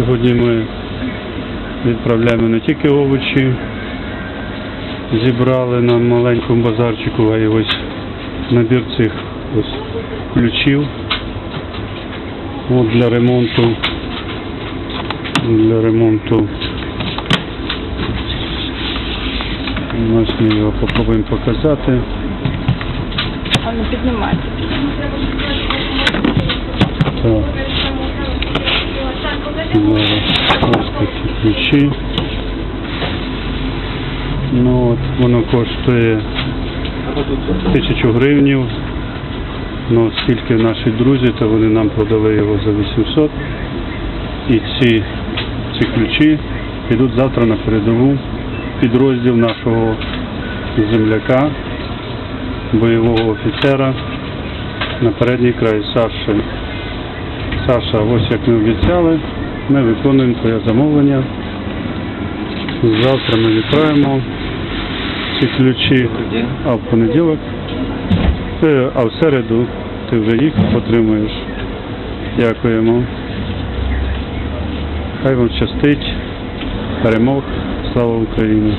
Сьогодні ми відправляємо не тільки овочі, зібрали на маленькому базарчику, а й ось набір цих ось ключів От для ремонту. Для ремонту. Ось ми його попробуємо показати. А не піднімайте. Такі ключі. Ну от воно коштує тисячу гривнів. Ну, оскільки наші друзі, то вони нам продали його за 800. І ці, ці ключі підуть завтра на передову підрозділ нашого земляка, бойового офіцера на передній край Саші. Саша, ось як ми обіцяли, ми виконуємо твоє замовлення. Завтра ми відправимо ці ключі, а в понеділок, е, а в середу ти вже їх отримуєш. Дякуємо. Хай вам щастить. Перемог. Слава Україні!